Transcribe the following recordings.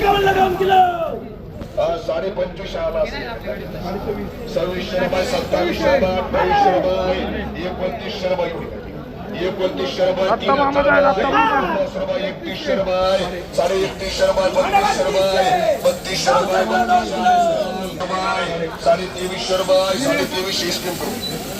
एकावन्न दोन किलो साडे पंचवीस आला सव्वीसशे रुपये सत्तावीसशे रुपये अठ्ठावीसशे रुपये एकोणतीसशे रुपये एकोणतीसशे रुपये तीन हजार रुपये, पन्नास रुपये एकतीसशे रुपये साडे बत्तीसशे रुपये बत्तीसशे रुपये बत्तीसशे रुपये साडे तेवीसशे रुपये साडे तेवीसशे एसपीएम करू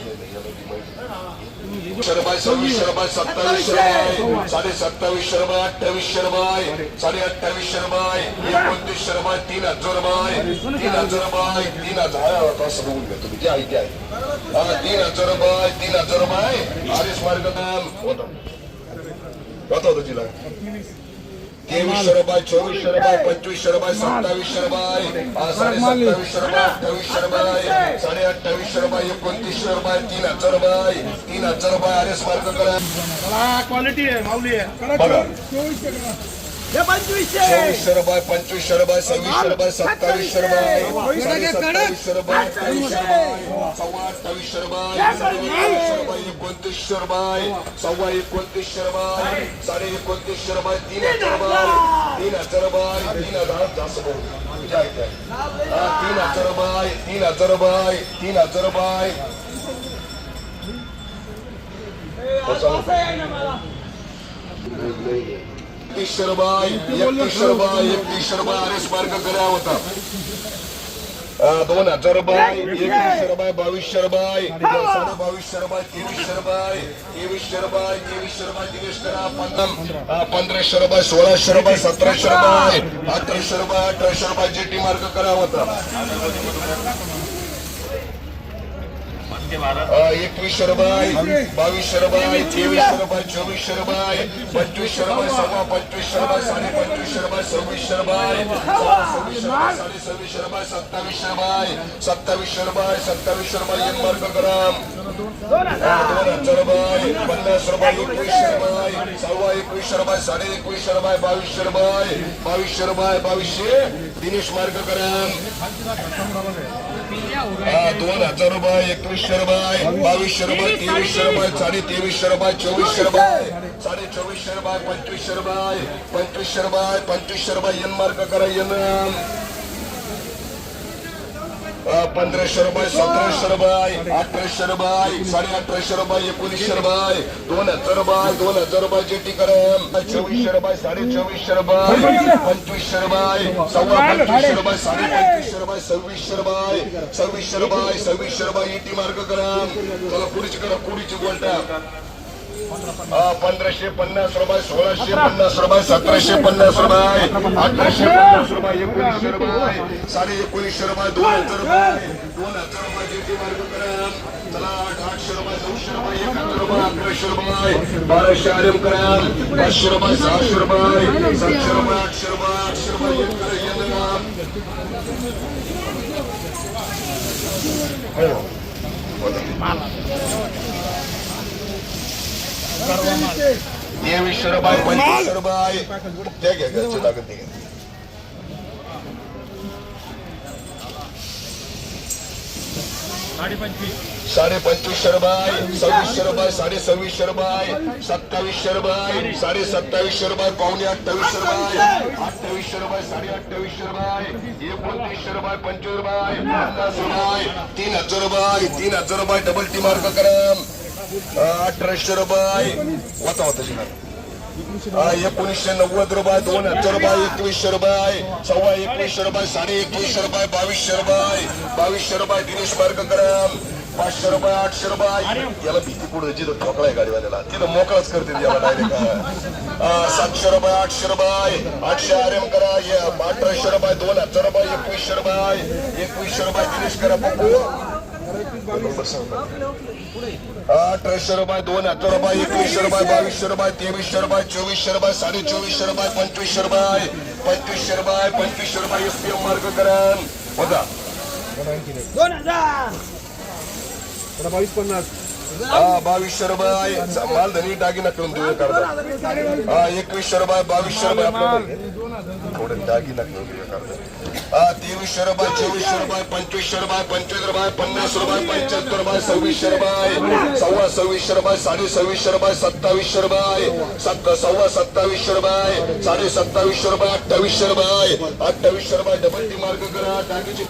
शरबाय सव्वीस शरबाय सत्तावीस शरबाय साडे सत्तावीस शरबाय अठ्ठावीस शरबाय साडे अठ्ठावीस शरबाय एकोणतीस शरबाय तीन हजार बाय तीन हजार बाय तीन हजार. आता असं बघून घ्या तुम्ही. जे आहे ते आहे. तीन हजार बाय तीन हजार बाय आरिस मार्ग होता. होता होता तिला तेवीसशे रुपये चोवीसशे रुपये पंचवीसशे रुपये सत्तावीसशे रुपये हा, साडे सत्तावीसशे रुपये अठ्ठावीसशे रुपये साडे अठ्ठावीसशे रुपये एकोणतीसशे रुपये तीन हजार रुपये तीन हजार रुपये आरिस मार्ग करा. क्वालिटी आहे माऊली आहे. बघा. चोवीसशे रुपये पंचवीसशे रुपये सव्वीसशे रुपये सत्तावीसशे रुपये. सत्तावीसशे रुपये. सव्वा अठ्ठावीसशे रुपये. एकोणतीसशे रुपये. सव्वा एकोणतीसशे रुपये. साडे एकोणतीसशे रुपये. तीन हजार रुपये. तीन हजार. रुपये. तीन हजार. जास्त तीन हजार रुपये. तीन हजार रुपये. तीन हजार रुपये. एकतीसशे रुपये एकतीसशे रुपये एकतीसशे रुपये आरेस मार्ग करा होता दोन हजार रुपये एकवीसशे रुपये बावीसशे रुपये साडे बावीसशे रुपये तेवीसशे रुपये तेवीसशे रुपये तेवीसशे रुपये दिनेश करा पंधरा अं, पंधराशे रुपये सोळाशे रुपये सतराशे रुपये अठराशे रुपये अठराशे रुपये जेटी मार्ग करा होता एकवीसशे रुपये बावीसशे रुपये तेवीसशे रुपये चोवीसशे रुपये पंचवीसशे रुपये सव्वा पंचवीसशे रुपये साडे पंचवीसशे रुपये सव्वीसशे रुपये सव्वीसशे रुपये साडे सव्वीसशे रुपये सत्तावीसशे रुपये सत्तावीसशे रुपये सत्तावीसशे रुपये एक मार्ग ग्राम हजार रुपये पन्नास रुपये एकवीसशे रुपये सव्वा एकवीसशे रुपये साडे एकवीसशे रुपये बावीसशे रुपये बावीसशे रुपये बावीसशे. दिनेश मार्ग दोन हजार रुपये एकवीसशे रुपये बावीसशे रुपये तेवीसशे रुपये साडे तेवीसशे रुपये चोवीसशे रुपये साडे चोवीसशे रुपये पंचवीसशे रुपये पंचवीसशे रुपये पंचवीसशे रुपये एन मार्ग करा एन. पंधराशे रुपये सतराशे रुपये अठराशे रुपये साडे अठराशे रुपये एकोणीसशे रुपये दोन हजार रुपये दोन हजार रुपये जेटी करम चोवीसशे रुपये साडे चोवीसशे रुपये पंचवीसशे रुपये सव्वा पंचवीसशे रुपये साडे पंचवीसशे रुपये सव्वीसशे रुपये सव्वीसशे रुपये सव्वीसशे रुपये इटी मार्ग करम चला पुढची करा पुढची गोल्टा पंधराशे पन्नास रुपये सोळाशे पन्नास रुपये सतराशे पन्नास रुपये अठराशे पन्नास रुपये एकोणीसशे रुपये साडे एकोणीसशे रुपये दोन हजार रुपये. दोन हजार रुपये जेटी मार्ग करा? चला आठशे रुपये नऊशे रुपये एक हजार रुपये अकराशे रुपये. बाराशे आरम करा. पाचशे रुपये सहाशे रुपये सातशे रुपये आठशे रुपये आठशे रुपये एक करा येणं हो. तेवीसशे रुपये पंचवीसशे रुपये द्या घ्या घरची लागत नाही साडे पंचवीसशे रुपये सव्वीसशे रुपये साडे सव्वीसशे रुपये सत्तावीसशे रुपये साडे सत्तावीसशे रुपये पावणे अठ्ठावीसशे रुपये अठ्ठावीसशे रुपये साडे अठ्ठावीसशे रुपये एकोणतीसशे रुपये पंचवीस रुपये पन्नास रुपये तीन हजार रुपये तीन हजार रुपये डबल टी मार्क करा. अठराशे रुपये होता होता शिकार एकोणीसशे नव्वद रुपये दोन हजार रुपये एकवीसशे रुपये सव्वा एकवीसशे रुपये साडे एकवीसशे रुपये बावीसशे रुपये बावीसशे रुपये दिनेश मार्ग पाचशे रुपये आठशे रुपये याला भीती पुढे जिथं ठोकळा आहे गाडीवाल्याला. तिथं मोकळाच करते याला डायरेक्ट सातशे रुपये आठशे रुपये आठशे आर एम करा अठराशे रुपये दोन हजार रुपये एकवीसशे रुपये एकवीसशे रुपये दिनेश करा. बघू. अठराशे रुपये दोन हजार रुपये एकवीसशे रुपये बावीसशे रुपये तेवीसशे रुपये चोवीसशे रुपये साडे चोवीसशे रुपये पंचवीसशे रुपये पंचवीसशे रुपये पंचवीसशे रुपये एस पी एम मार्गकरण. बघा. दोन हजार. बावीस पन्नास. हा बावीसशे रुपये मालधनी दागिना करून देऊ करता हा एकवीसशे रुपये बावीसशे रुपये आपलं थोडे दागिना करून देऊ करता हा तेवीसशे रुपये चोवीसशे रुपये पंचवीसशे रुपये पंचवीस रुपये पन्नास रुपये पंच्याहत्तर रुपये सव्वीसशे रुपये सव्वा सव्वीसशे रुपये साडे सव्वीसशे रुपये सत्तावीसशे रुपये सत्त सव्वा सत्तावीसशे रुपये साडे सत्तावीसशे रुपये अठ्ठावीसशे रुपये अठ्ठावीसशे रुपये डबल टी मार्ग करा दागिची